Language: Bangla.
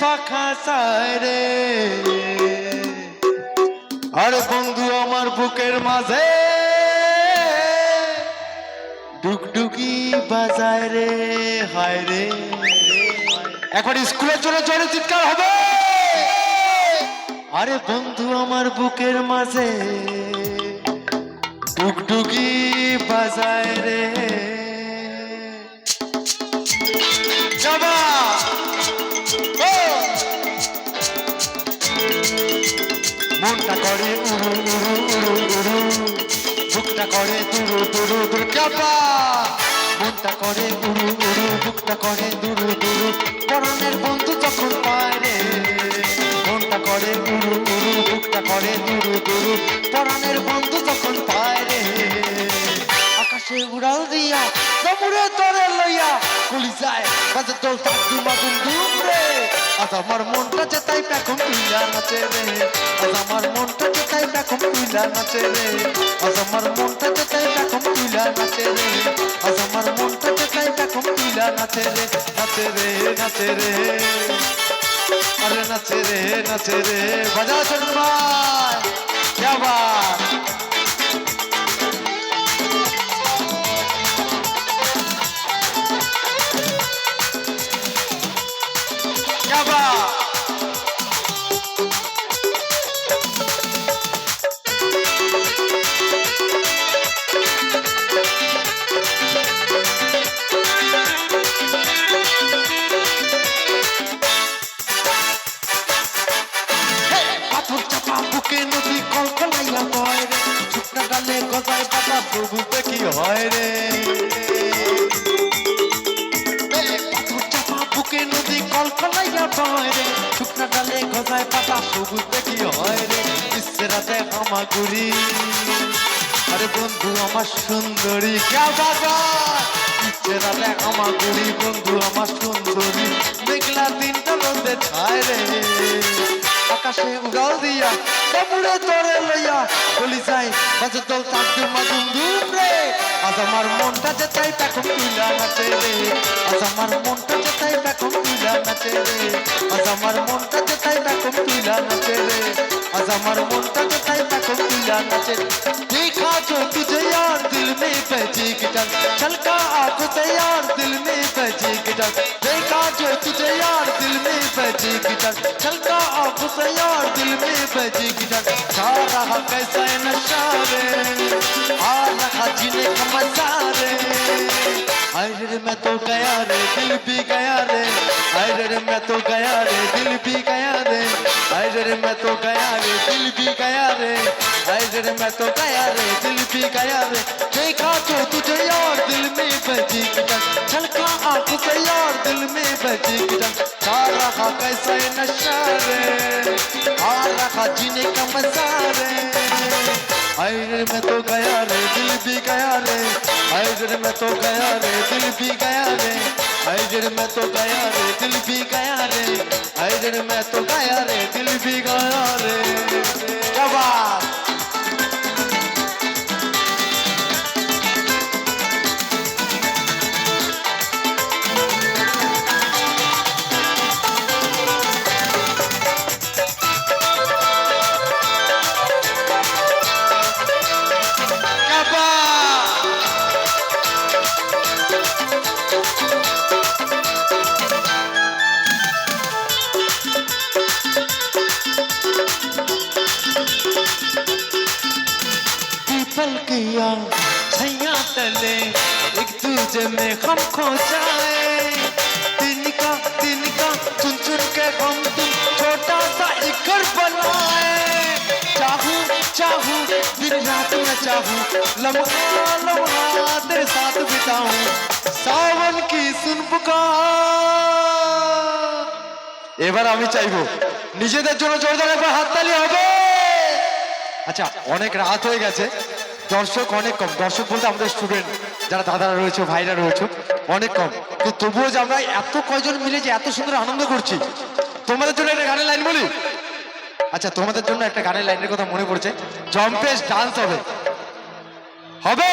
পাখা চায় আর বন্ধু আমার বুকের মাঝে ডুকডুকি বাজায় রে, হায় রে। এখন স্কুলের জন্য জোরে চিৎকার হবে। আরে বন্ধু আমার বুকের মাঝে ডুগডুগি বাজায় রে। যাবা। মনটা করে। উড়ু উড়ু উড়ু উড়ু বুকটা করে দুরু দুরু দুরু চাপা। মনটা করে উড়ু উড়ু বুকটা করে দুরু দুরু। পরাণের বন্ধু যখন পায় রে, মনটা করে উড়ু উড়ু বুকটা করে দুরু দুরু। পরাণের বন্ধু যখন পায় রে, আকাশে উড়াল দিয়া সমুরে তরে লইয়া কুলি যায়। বাজে তোল তাকু মাগুন ধুম রে। আজ আমার মনটা চেতাই পেখম তুইলা নাচে রে আজ আমার মনটা চেতাই পেখম তুইলা নাচে রে আজ আমার মনটা চেতাই পেখম তুইলা নাচে রে আজ আমার মনটা চেতাই পেখম তুইলা নাচে রে নাচে রে নাচে রে আরে নাচে রে নাচে রে বাজা ছোট ভাই क्या बात কি হয় রে? বুকে নদী কলকলাইয়া বয় রে। শুকনা ডালে গজায় পাতা, সবুজে হয় রে? ইচ্ছে রাতে হামাগুড়ি। আরে বন্ধু, আমার সুন্দরী বাবা ইচ্ছে রাতে হামাগুড়ি, বন্ধু, আমার সুন্দরী। মেঘলা দিনটা রোদে ছায় রে। আকাশে উড়াল দিয়া কামড়ে তরে লইয়া বলি যাই, মাঝে দল তাকু মাগুম ধুম রে আজ আমার মনটা যে তাই পেখম তুইলা নাচে রে আজ আমার মনটা যে তাই পেখম তুইলা নাচে রে আজ আমার মনটা যে তাই পেখম তুইলা নাচে রে আজ আমার মনটা যে তাই পেখম তুইলা নাচে রে देखा जो तुझे यार दिल में बजी गिटार छलका आंखों से यार दिल में बजी गिटार देखा जो तुझे यार दिल में बजी गिटार छलका आंखों से यार दिल में बजी गिटार छा रहा कैसा है नशा रे आ रहा जीने का मजा रे अरे रे मैं तो गया रे, दिल भी गया रे। अरे रे मैं तो गया रे, दिल भी गया रे। अरे रे मैं तो गया रे, दिल भी गया रे। अरे रे मैं तो गया रे, दिल भी गया रे। देखा जो तुझे यार दिल में बजी गिटार छलका आँख से यार दिल में बजी गिटार खा रहा कैसा ये नशा रे। आ रहा जीने का मज़ा रे। अरे मैं तो गया रे, दिल भी गया रे। अरे मैं तो गया रे, दिल भी गया रे। अरे मैं तो गया रे, दिल भी गया रे। अरे मैं तो गया रे, दिल भी गया रे। क्या बात? तले एक दूजे में हम खो जाए तिनका तिनका चुन चुन के हम तुम छोटा सा एक घर बनाए चाहूं चाहूं दिन रात में चाहूं लम्हा लम्हा तेरे साथ बिताऊं सावन की सुन पुकार এবার আমি চাইবো নিজেদের জন্য জোরদার একবার হাততালি হবে আচ্ছা অনেক রাত হয়ে গেছে দর্শক অনেক কম। দর্শক বলতে আমাদের স্টুডেন্ট যারা দাদারা রয়েছে, ভাইরা রয়েছে, অনেক কম। তো তবুও যে আমরা এত কয়জন মিলে যে এত সুন্দর আনন্দ করছি, তোমাদের জন্য একটা গানের লাইন বলি? আচ্ছা তোমাদের জন্য একটা গানের লাইনের কথা মনে পড়ছে। জম্পেশ ডান্স হবে। হবে?